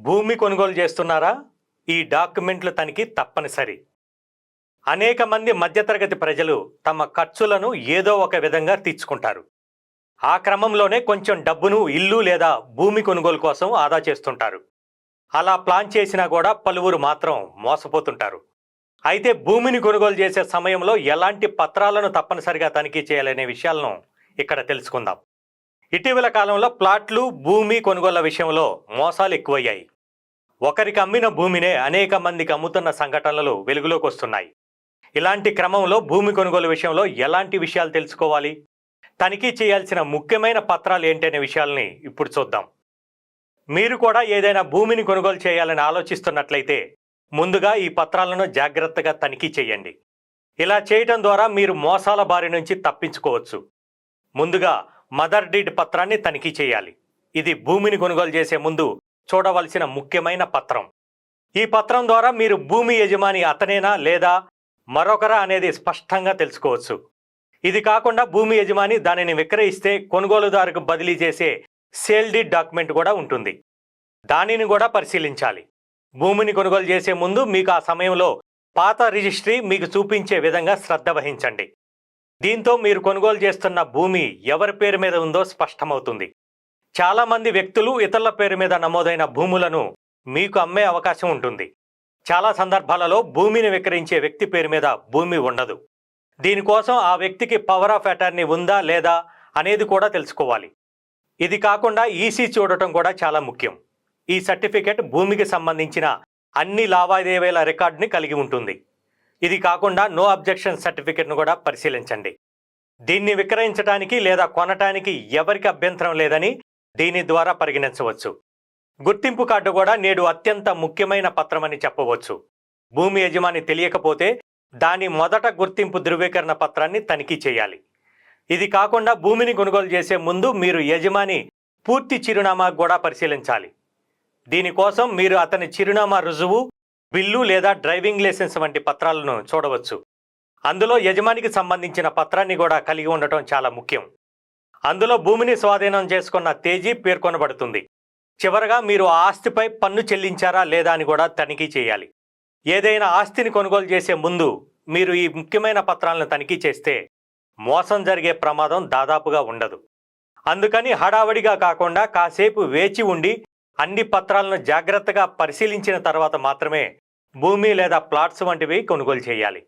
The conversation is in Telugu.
భూమి కొనుగోలు చేస్తున్నారా? ఈ డాక్యుమెంట్లు తనిఖీ తప్పనిసరి. అనేక మంది మధ్యతరగతి ప్రజలు తమ ఖర్చులను ఏదో ఒక విధంగా తీర్చుకుంటారు. ఆ క్రమంలోనే కొంచెం డబ్బును ఇల్లు లేదా భూమి కొనుగోలు కోసం ఆదా చేస్తుంటారు. అలా ప్లాన్ చేసినా కూడా పలువురు మాత్రం మోసపోతుంటారు. అయితే భూమిని కొనుగోలు చేసే సమయంలో ఎలాంటి పత్రాలను తప్పనిసరిగా తనిఖీ చేయాలనే విషయాలను ఇక్కడ తెలుసుకుందాం. ఇటీవల కాలంలో ప్లాట్లు భూమి కొనుగోళ్ళ విషయంలో మోసాలు ఎక్కువయ్యాయి. ఒకరికి అమ్మిన భూమినే అనేక మందికి అమ్ముతున్న సంఘటనలు వెలుగులోకి వస్తున్నాయి. ఇలాంటి క్రమంలో భూమి కొనుగోలు విషయంలో ఎలాంటి విషయాలు తెలుసుకోవాలి? తనిఖీ చేయాల్సిన ముఖ్యమైన పత్రాలు ఏంటనే విషయాల్ని ఇప్పుడు చూద్దాం. మీరు కూడా ఏదైనా భూమిని కొనుగోలు చేయాలని ఆలోచిస్తున్నట్లయితే ముందుగా ఈ పత్రాలను జాగ్రత్తగా తనిఖీ చేయండి. ఇలా చేయటం ద్వారా మీరు మోసాల బారి నుంచి తప్పించుకోవచ్చు. ముందుగా మదర్ డీడ్ పత్రాన్ని తనిఖీ చేయాలి. ఇది భూమిని కొనుగోలు చేసే ముందు చూడవలసిన ముఖ్యమైన పత్రం. ఈ పత్రం ద్వారా మీరు భూమి యజమాని అతనేనా లేదా మరొకరా అనేది స్పష్టంగా తెలుసుకోవచ్చు. ఇది కాకుండా భూమి యజమాని దానిని విక్రయిస్తే కొనుగోలుదారుకు బదిలీ చేసే సేల్ డీడ్ డాక్యుమెంట్ కూడా ఉంటుంది. దానిని కూడా పరిశీలించాలి. భూమిని కొనుగోలు చేసే ముందు మీకు ఆ సమయంలో పాత రిజిస్ట్రీ మీకు చూపించే విధంగా శ్రద్ధ వహించండి. దీంతో మీరు కొనుగోలు చేస్తున్న భూమి ఎవరి పేరు మీద ఉందో స్పష్టమవుతుంది. చాలామంది వ్యక్తులు ఇతరుల పేరు మీద నమోదైన భూములను మీకు అమ్మే అవకాశం ఉంటుంది. చాలా సందర్భాలలో భూమిని విక్రయించే వ్యక్తి పేరు మీద భూమి ఉండదు. దీనికోసం ఆ వ్యక్తికి పవర్ ఆఫ్ అటార్నీ ఉందా లేదా అనేది కూడా తెలుసుకోవాలి. ఇది కాకుండా ఈసీ చూడటం కూడా చాలా ముఖ్యం. ఈ సర్టిఫికెట్ భూమికి సంబంధించిన అన్ని లావాదేవీల రికార్డుని కలిగి ఉంటుంది. ఇది కాకుండా నో అబ్జెక్షన్ సర్టిఫికెట్ను కూడా పరిశీలించండి. దీన్ని విక్రయించడానికి లేదా కొనటానికి ఎవరికి అభ్యంతరం లేదని దీని ద్వారా పరిగణించవచ్చు. గుర్తింపు కార్డు కూడా నేడు అత్యంత ముఖ్యమైన పత్రమని చెప్పవచ్చు. భూమి యజమాని తెలియకపోతే దాని మొదట గుర్తింపు ధృవీకరణ పత్రాన్ని తనిఖీ చేయాలి. ఇది కాకుండా భూమిని కొనుగోలు చేసే ముందు మీరు యజమాని పూర్తి చిరునామా కూడా పరిశీలించాలి. దీనికోసం మీరు అతని చిరునామా రుజువు బిల్లు లేదా డ్రైవింగ్ లైసెన్స్ వంటి పత్రాలను చూడవచ్చు. అందులో యజమానికి సంబంధించిన పత్రాన్ని కూడా కలిగి ఉండటం చాలా ముఖ్యం. అందులో భూమిని స్వాధీనం చేసుకున్న తేదీ పేర్కొనబడుతుంది. చివరగా మీరు ఆ ఆస్తిపై పన్ను చెల్లించారా లేదా అని కూడా తనిఖీ చేయాలి. ఏదైనా ఆస్తిని కొనుగోలు చేసే ముందు మీరు ఈ ముఖ్యమైన పత్రాలను తనిఖీ చేస్తే మోసం జరిగే ప్రమాదం దాదాపుగా ఉండదు. అందుకని హడావడిగా కాకుండా కాసేపు వేచి ఉండి అన్ని పత్రాలను జాగ్రత్తగా పరిశీలించిన తర్వాత మాత్రమే భూమి లేదా ప్లాట్స్ వంటివి కొనుగోలు చేయాలి.